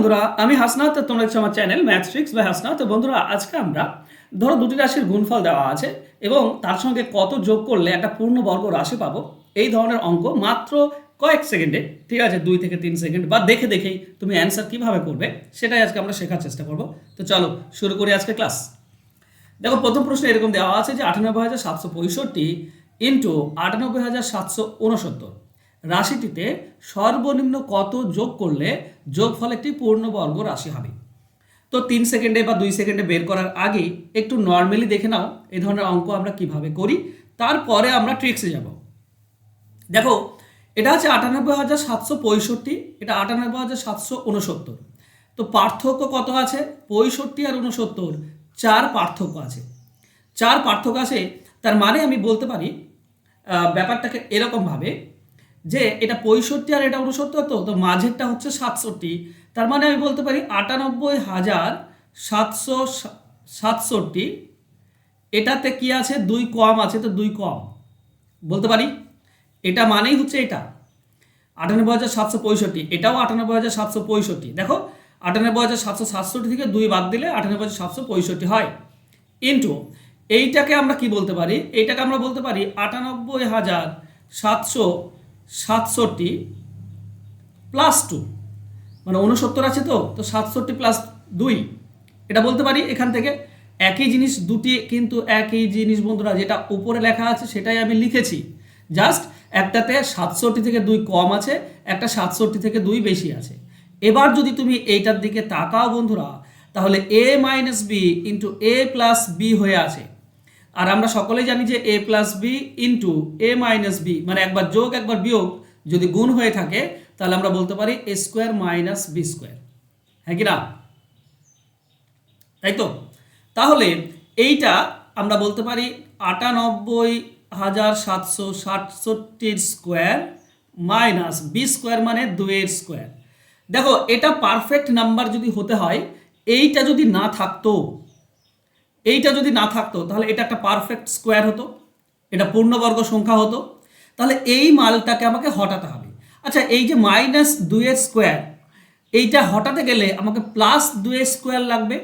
বন্ধুরা, আমি হাসনাত তোমরা হচ্ছে আমার চ্যানেল ম্যাথট্রিক্স বা হাসনাত। বন্ধুরা, আজকে আমরা, ধরো দুটি রাশির গুণফল দেওয়া আছে, এবং তার সঙ্গে কত যোগ করলে একটা পূর্ণবর্গ রাশি পাবো, এই ধরনের অঙ্ক মাত্র কয়েক সেকেন্ডে, ঠিক আছে? দুই থেকে তিন সেকেন্ড, বা দেখে দেখেই তুমি অ্যান্সার কীভাবে করবে, সেটাই আজকে আমরা শেখার চেষ্টা করব। তো চলো, শুরু করি আজকে ক্লাস দেখো, প্রথম প্রশ্ন এরকম দেওয়া আছে যে আটানব্বই হাজার সাতশো পঁয়ষট্টি ইন্টু আটানব্বই হাজার সাতশো উনসত্তর। রাশিটিতে সর্বনিম্ন কত যোগ করলে যোগফল একটি পূর্ণবর্গ রাশি হবে? তো তিন সেকেন্ডে বা দুই সেকেন্ডে বের করার আগে একটু নর্মালি দেখে নাও এই ধরনের অঙ্ক আমরা কীভাবে করি। তারপরে আমরা ট্রিক্সে যাব। দেখো, এটা হচ্ছে আটানব্বই হাজার সাতশো পঁয়ষট্টি, এটা আটানব্বই হাজার সাতশো উনসত্তর। তো পার্থক্য কত আছে? পঁয়ষট্টি আর উনসত্তর, চার পার্থক্য আছে। চার পার্থক্য আছে, তার মানে আমি বলতে পারি ব্যাপারটাকে এরকমভাবে যে এটা পঁয়ষট্টি আর এটা উনসত্তর তো তো মাঝেরটা হচ্ছে সাতষট্টি। তার মানে আমি বলতে পারি আটানব্বই হাজার সাতশো সাতষট্টি। এটাতে কি আছে? দুই কম আছে, তো দুই কম। বলতে পারি? এটা মানেই হচ্ছে এটা। আটানব্বই হাজার সাতশো পঁয়ষট্টি, এটাও আটানব্বই হাজার সাতশো পঁয়ষট্টি। দেখো, আটানব্বই হাজার সাতশো সাতষট্টি থেকে দুই বাদ দিলে আটানব্বই হাজার সাতশো পঁয়ষট্টি হয়। ইন্টু, এইটাকে আমরা কি বলতে পারি? এইটাকে আমরা বলতে পারি আটানব্বই হাজার সাতশো সাতষট্টি প্লাস টু মানে উনসত্তর আছে তো? তো সাতষট্টি প্লাস দুই। এটা বলতে পারি এখান থেকে। একই জিনিস, দুটি কিন্তু একই জিনিস বন্ধুরা, যেটা উপরে লেখা আছে সেটাই আমি লিখেছি। জাস্ট একটাতে সাতষট্টি থেকে দুই কম আছে, একটা সাতষট্টি থেকে দুই বেশি আছে। এবার যদি তুমি এইটার দিকে তাকাও বন্ধুরা, তাহলে A minus B into A plus B হয়ে আছে। আর আমরা সকলেই জানি যে A plus B into A minus B মানে একবার যোগ, একবার বিয়োগ যদি গুণ হয়ে থাকে, তাহলে আমরা বলতে পারি A square minus B square হ্যাঁ কি না? তাই তো? তাহলে এইটা আমরা বলতে পারি আটানব্বই হাজার সাতশো সাতষট্টির স্কোয়ার মাইনাস বি স্কোয়ার মানে দুয়ের স্কোয়ার দেখো, এটা পারফেক্ট নাম্বার যদি হতে হয়, এইটা যদি না থাকতো এইটা যদি না থাকতো, তাহলে এটা একটা পারফেক্ট স্কোয়ার হতো, এটা পূর্ণবর্গ সংখ্যা হতো, তাহলে এই মালটাকে আমাকে হটাতে হবে। আচ্ছা এই যে মাইনাস দুইয়ের স্কোয়ার এইটা হটাতে গেলে আমাকে প্লাস দুইয়ের স্কোয়ার লাগবে।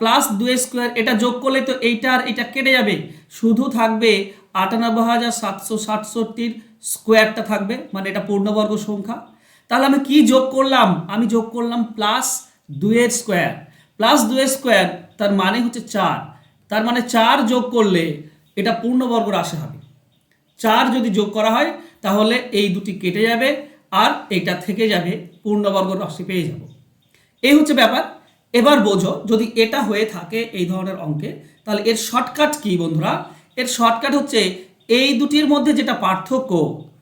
প্লাস দুই স্কোয়ার এটা যোগ করলে তো এইটা আর এটা কেটে যাবে। শুধু থাকবে আটানব্বই হাজার সাতশো সাতষট্টির স্কোয়ারটা থাকবে মানে এটা পূর্ণবর্গ সংখ্যা। তাহলে আমি কি যোগ করলাম? আমি যোগ করলাম প্লাস দুইয়ের স্কোয়ার প্লাস দুইয়ের স্কোয়ার তার মানে হচ্ছে চার। তার মানে চার যোগ করলে এটা পূর্ণবর্গ রাশি হবে। চার যদি যোগ করা হয়, তাহলে এই দুটি কেটে যাবে আর এইটা থেকে যাবে, পূর্ণবর্গ রাশি পেয়ে যাব। এই হচ্ছে ব্যাপার। এবার বোঝো, যদি এটা হয়ে থাকে এই ধরনের অঙ্কে, তাহলে এর শর্টকাট কি বন্ধুরা? এর শর্টকাট হচ্ছে এই দুটির মধ্যে যেটা পার্থক্য,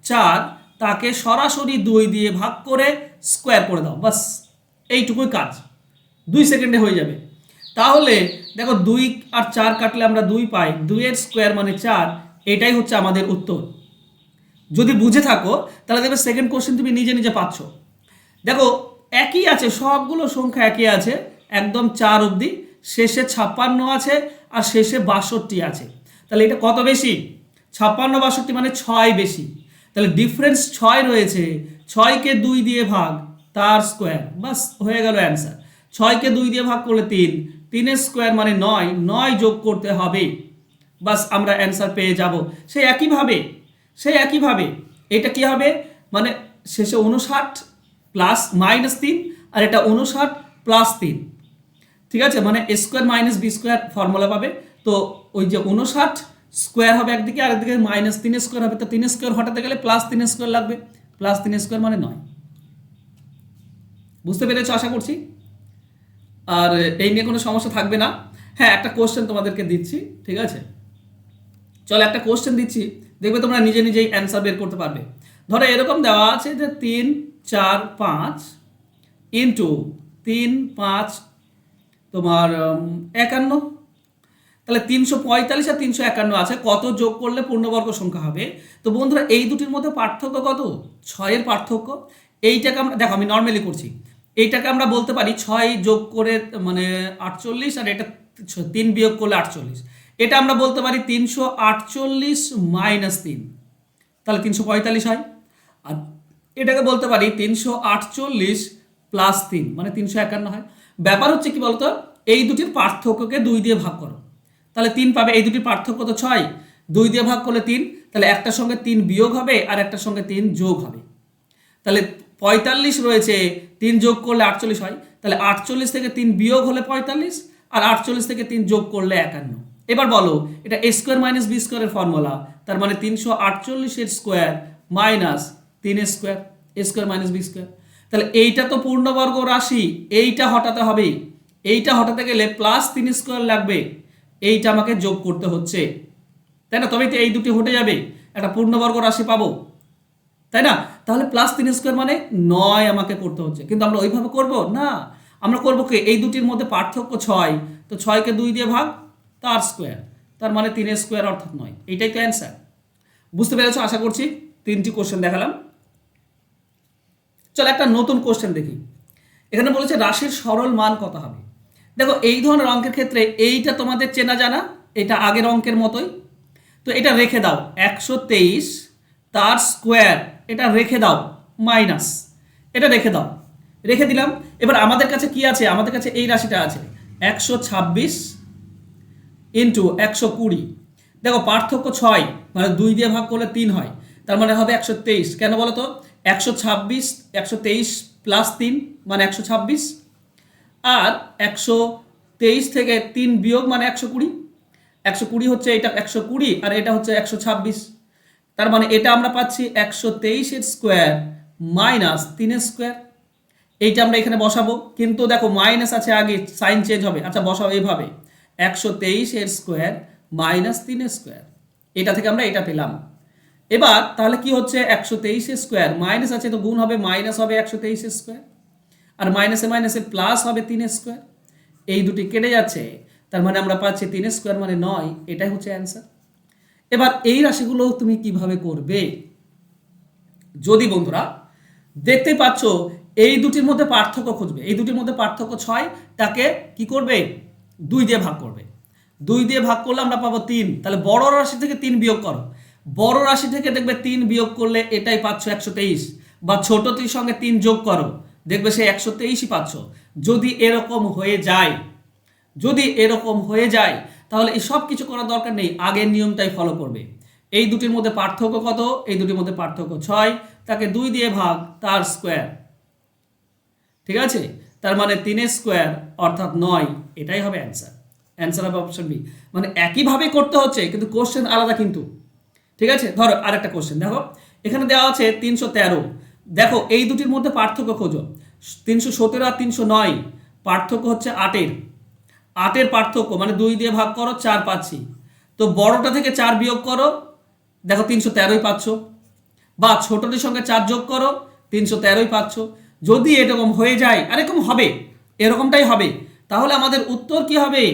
চার, তাকে সরাসরি দুই দিয়ে ভাগ করে স্কোয়ার করে দাও। বাস, এইটুকুই কাজ। দুই সেকেন্ডে হয়ে যাবে। তাহলে দেখো দুই আর চার কাটলে আমরা দুই পাই, দুইয়ের স্কোয়ার মানে চার, এটাই হচ্ছে আমাদের উত্তর। যদি বুঝে থাকো, তাহলে দেখবে সেকেন্ড কোশ্চেন তুমি নিজে নিজে পাচ্ছ। দেখো, একই আছে, সবগুলো সংখ্যা একই আছে, একদম চার অবধি, শেষে ছাপ্পান্ন আছে আর শেষে বাষট্টি আছে। তাহলে এটা কত বেশি? ছাপ্পান্ন, বাষট্টি মানে ছয় বেশি। তাহলে ডিফারেন্স ছয় রয়েছে, ছয়কে দুই দিয়ে ভাগ, তার স্কোয়ার বাস হয়ে গেল অ্যান্সার ছয়কে দুই দিয়ে ভাগ করলে তিন। তিনের স্কোয়ার মানে নয়। নয় যোগ করতে হবে। বাস আমরা অ্যান্সার পেয়ে যাব। সে একইভাবে সেই একইভাবে, এটা কি হবে? মানে শেষে উনষাট প্লাস মাইনাস তিন আর এটা উনষাট প্লাস তিন। ঠিক আছে? মানে A square minus B square formula পাবে। তো ওই যে উনষাট স্কোয়ার হবে একদিকে আর একদিকে মাইনাস তিন স্কোয়ার হবে। তো তিন স্কোয়ার হটাতে গেলে প্লাস তিন স্কোয়ার লাগবে। প্লাস তিন স্কোয়ার মানে নয়। বুঝতে পেরেছ? আশা করছি। আর এই নিয়ে কোনো সমস্যা থাকবে না। হ্যাঁ একটা কোশ্চেন তোমাদেরকে দিচ্ছি, ঠিক আছে? চলো একটা কোশ্চেন দিচ্ছি, দেখবে তোমরা নিজে নিজেই অ্যান্সার বের করতে পারবে। ধরো এরকম দেওয়া আছে যে তিন, চার, পাঁচ ইন্টু তিন, পাঁচ, তোমার একান্ন। তাহলে তিনশো পঁয়তাল্লিশ আর তিনশো একান্ন আছে, কত যোগ করলে পূর্ণবর্গ সংখ্যা হবে? তো বন্ধুরা, এই দুটির মধ্যে পার্থক্য কত? ছয়ের পার্থক্য। এইটাকে আমরা, দেখো আমি নর্মালি করছি। এইটাকে আমরা বলতে পারি ছয় যোগ করে মানে আটচল্লিশ, আর এটা তিন বিয়োগ করলে আটচল্লিশ। এটা আমরা বলতে পারি তিনশো আটচল্লিশ মাইনাস তিন। তাহলে তিনশো পঁয়তাল্লিশ হয়। আর এটাকে বলতে পারি তিনশো আটচল্লিশ প্লাস তিন মানে তিনশো একান্ন হয়। ব্যাপার হচ্ছে কি বলতো? এই দুটির পার্থক্যকে দুই দিয়ে ভাগ করো। তাহলে তিন পাবে, এই দুটির পার্থক্য তো ছয়। দুই দিয়ে ভাগ করলে তিন, তাহলে একটার সঙ্গে তিন বিয়োগ হবে, আর একটার সঙ্গে তিন যোগ হবে। তাহলে পঁয়তাল্লিশ রয়েছে, তিন যোগ করলে আটচল্লিশ হয়। তাহলে আটচল্লিশ থেকে তিন বিয়োগ হলে পঁয়তাল্লিশ, আর আটচল্লিশ থেকে তিন যোগ করলে একান্ন। এবার বলো, এটা স্কোয়ার মাইনাস বি স্কোয়ারের ফর্মুলা তার মানে তিনশো আটচল্লিশের স্কোয়ার মাইনাস তিন square A square minus B square তাহলে এইটা তো পূর্ণবর্গ রাশি, এইটা হটাতে হবে। এইটা হটাতে গেলে প্লাস তিন স্কোয়ার লাগবে। এইটা আমাকে যোগ করতে হচ্ছে। তাই না? তবেই তো এই দুটি হটে যাবে। একটা পূর্ণবর্গ রাশি পাবো। তাই না? তাহলে প্লাস তিন স্কোয়ার মানে নয় আমাকে করতে হচ্ছে। কিন্তু আমরা ওইভাবে করব? না। আমরা করব কি? এই দুটির মধ্যে পার্থক্য ছয়। তো ছয়কে দুই দিয়ে ভাগ, তার স্কোয়ার তার মানে তিনের স্কোয়ার অর্থাৎ নয়। এইটাই তো অ্যান্সার বুঝতে পেরেছ? আশা করছি তিনটি কোশ্চেন দেখালাম। চলো একটা নতুন কোশ্চেন দেখি। এখানে বলেছে রাশির সরল মান কত হবে? দেখো, এই ধরনের অঙ্কের ক্ষেত্রে এইটা তোমাদের চেনা জানা, এটা আগের অঙ্কের মতোই। তো এটা রেখে দাও। একশো তেইশ তার স্কোয়ার এটা রেখে দাও মাইনাস এটা রেখে দাও। রেখে দিলাম। এবার আমাদের কাছে কি আছে? আমাদের কাছে এই রাশিটা আছে। একশো ছাব্বিশ ইন্টু একশো কুড়ি। দেখো, পার্থক্য ছয় মানে দুই দিয়ে ভাগ করলে তিন হয়। তার মানে হবে একশো তেইশ। কেন বলো তো? একশো ছাব্বিশ, একশো তেইশ প্লাস তিন মানে একশো ছাব্বিশ। আর একশো তেইশ থেকে তিন বিয়োগ মানে একশো কুড়ি। একশো কুড়ি হচ্ছে এটা, একশো কুড়ি, আর এটা হচ্ছে একশো ছাব্বিশ। তার মানে এটা আমরা পাচ্ছি একশো তেইশের স্কোয়ার মাইনাস তিনের স্কোয়ার। এইটা আমরা এখানে বসাবো। কিন্তু দেখো মাইনাস আছে আগে, সাইন চেঞ্জ হবে। আচ্ছা বসাবো এইভাবে। একশো তেইশের স্কোয়ার মাইনাস তিনের স্কোয়ার। এটা থেকে আমরা এটা পেলাম। এবার তাহলে কি হচ্ছে? একশো তেইশের স্কোয়ার। মাইনাস আছে তো গুণ হবে, মাইনাস হবে একশো তেইশের স্কোয়ার। আর মাইনাসে মাইনাসে প্লাস হবে তিনের স্কোয়ার। এই দুটি কেটে যাচ্ছে। তার মানে আমরা পাচ্ছি তিনের স্কোয়ার মানে নয়। এটাই হচ্ছে অ্যান্সার। এবার এই রাশিগুলো তুমি কীভাবে করবে? যদি বন্ধুরা দেখতে পাচ্ছ, এই দুটির মধ্যে পার্থক্য খুঁজবে। এই দুটির মধ্যে পার্থক্য ছয়, তাকে কি করবে? দুই দিয়ে ভাগ করবে। দুই দিয়ে ভাগ করলে আমরা পাবো তিন। তাহলে বড় রাশি থেকে তিন বিয়োগ করো। বড় রাশি থেকে দেখবে তিন বিয়োগ করলে এটাই পাচ্ছ একশো তেইশ। বা ছোটটির সঙ্গে তিন যোগ করো, দেখবে সে একশো তেইশই পাচ্ছ। যদি এরকম হয়ে যায়, যদি এরকম হয়ে যায় তাহলে এই সব কিছু করার দরকার নেই, আগের নিয়মটাই ফলো করবে। এই দুটির মধ্যে পার্থক্য কত? এই দুটির মধ্যে পার্থক্য ছয়। তাকে দুই দিয়ে ভাগ, তার স্কোয়ার ঠিক আছে? তার মানে তিনের স্কোয়ার অর্থাৎ নয়, এটাই হবে অ্যান্সার অ্যান্সার হবে অপশন বি মানে একইভাবে করতে হচ্ছে, কিন্তু কোশ্চেন আলাদা কিন্তু। ঠিক আছে? ধরো আরেকটা কোশ্চেন দেখো। এখানে দেওয়া আছে তিনশো তেরো। দেখো, এই দুটির মধ্যে পার্থক্য খোঁজো। তিনশো সতেরো আর তিনশো নয়, পার্থক্য হচ্ছে আটের। আটের পার্থক্য মানে দুই দিয়ে ভাগ করো, চার পাচ্ছি। তো বড়টা থেকে চার বিয়োগ করো, দেখো তিনশো তেরোই পাচ্ছ। বা ছোটটির সঙ্গে চার যোগ করো, তিনশো তেরোই পাচ্ছ। যদি এরকম হয়ে যায় এরকম হবে, এরকমটাই হবে, তাহলে আমাদের উত্তর কি হবে?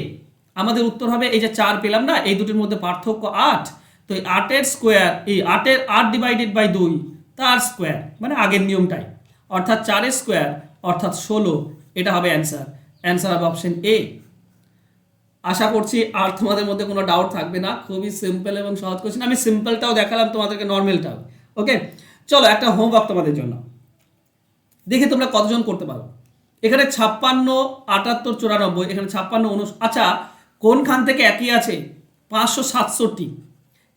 আমাদের উত্তর হবে এই যে চার পেলাম না, এই দুটির মধ্যে পার্থক্য আট। তো এই আটের স্কোয়ার এই আটের আট ডিভাইডেড বাই দুই, তার স্কোয়ার মানে আগের নিয়মটাই। অর্থাৎ চারের স্কোয়ার অর্থাৎ ষোলো, এটা হবে অ্যান্সার অ্যান্সার হবে অপশন এ আশা করছি আর তোমাদের মধ্যে কোনো ডাউট থাকবে না। খুবই সিম্পল এবং সহজ কোশ্চেন আমি সিম্পলটাও দেখালাম তোমাদেরকে নর্মালটাও ওকে চলো, একটা হোমওয়ার্ক তোমাদের জন্য। দেখি তোমরা কতজন করতে পারো। এখানে ছাপ্পান্ন, আটাত্তর, চুরানব্বই, এখানে ছাপ্পান্ন, উনষ আচ্ছা কোনখান থেকে একই আছে? পাঁচশো সাতষট্টি।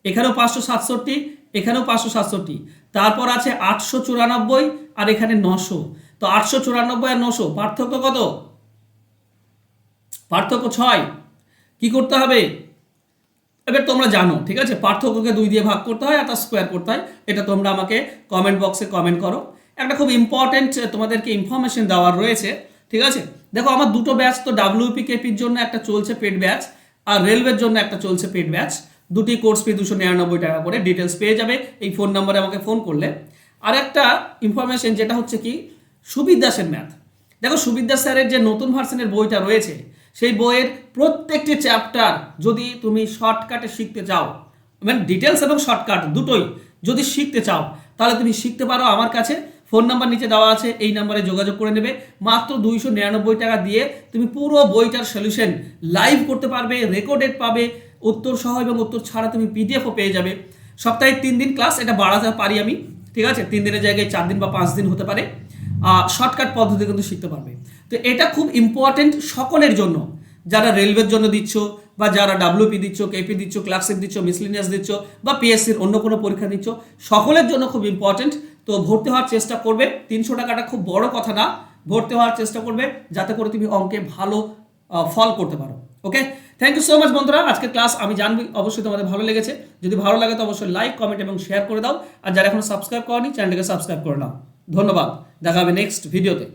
এখানেও পাঁচশো সাতষট্টি, এখানেও পাঁচশো সাতষট্টি। তারপর আছে আটশো চুরানব্বই আর এখানে নশো। তো আটশো চুরানব্বই আর নশো, পার্থক্য কত? পার্থক্য ছয়। কি করতে হবে? এবার তোমরা জানো, ঠিক আছে? পার্থক্যকে দুই দিয়ে ভাগ করতে হয় আর তার স্কোয়ার করতে হয়। এটা তোমরা আমাকে কমেন্ট বক্সে কমেন্ট করো। একটা খুব ইম্পর্টেন্ট তোমাদেরকে ইনফরমেশন দেওয়ার রয়েছে, ঠিক আছে? দেখো, আমার দুটো ব্যাচ তো ডাব্লিউপি কেপির জন্য একটা চলছে পেড ব্যাচ আর রেলওয়ের জন্য একটা চলছে পেড ব্যাচ দুটি কোর্স ফি দুশো নিরানব্বই টাকা করে ডিটেলস পেয়ে যাবে। এই ফোন নম্বরে আমাকে ফোন করলে। আর একটা ইনফরমেশন যেটা হচ্ছে কি? সুবিদ দাসের ম্যাথ দেখো সুবিদ দাস স্যারের যে নতুন ভার্সনের বইটা রয়েছে সেই বইয়ের প্রত্যেকটি চ্যাপ্টার যদি তুমি শর্টকাটে শিখতে চাও মানে ডিটেলস এবং শর্টকাট দুটোই যদি শিখতে চাও, তাহলে তুমি শিখতে পারো আমার কাছে। ফোন নাম্বার নিচে দেওয়া আছে, এই নাম্বারে যোগাযোগ করে নেবে। মাত্র দুইশো নিরানব্বই টাকা দিয়ে তুমি পুরো বইটার সলিউশন লাইভ করতে পারবে রেকর্ডেড পাবে, উত্তর সহ এবং উত্তর ছাড়া তুমি পিডিএফও পেয়ে যাবে। সপ্তাহে তিন দিন ক্লাস এটা বাড়াতে পারি আমি, ঠিক আছে? তিন দিনের জায়গায় চার দিন বা পাঁচ দিন হতে পারে। শর্টকাট পদ্ধতি কিন্তু শিখতে পারবে। তো এটা খুব ইম্পর্টেন্ট সকলের জন্য। যারা রেলওয়ের জন্য দিচ্ছ বা যারা ডাব্লিউপি দিচ্ছ কেপি দিচ্ছ ক্লাসিক দিচ্ছ মিসলিনিয়াস দিচ্ছ বা পিএসসির অন্য কোনো পরীক্ষা দিচ্ছ, সকলের জন্য খুব ইম্পর্টেন্ট তো ভর্তি হওয়ার চেষ্টা করবে। তিনশো টাকাটা খুব বড় কথা না। ভর্তি হওয়ার চেষ্টা করবে। যাতে করে তুমি অঙ্কে ভালো ফল করতে পারো। Okay? Thank you so much বন্ধুরা। আজকে ক্লাস আমি জানবি। অবশ্যই তোমাদের ভালো লেগেছে। যদি ভালো লাগে তো অবশ্যই লাইক কমেন্ট এবং শেয়ার করে দাও। আর যারা এখনও সাবস্ক্রাইব করনি চ্যানেলটাকে সাবস্ক্রাইব করে নাও। ধন্যবাদ। দেখা হবে নেক্সট ভিডিওতে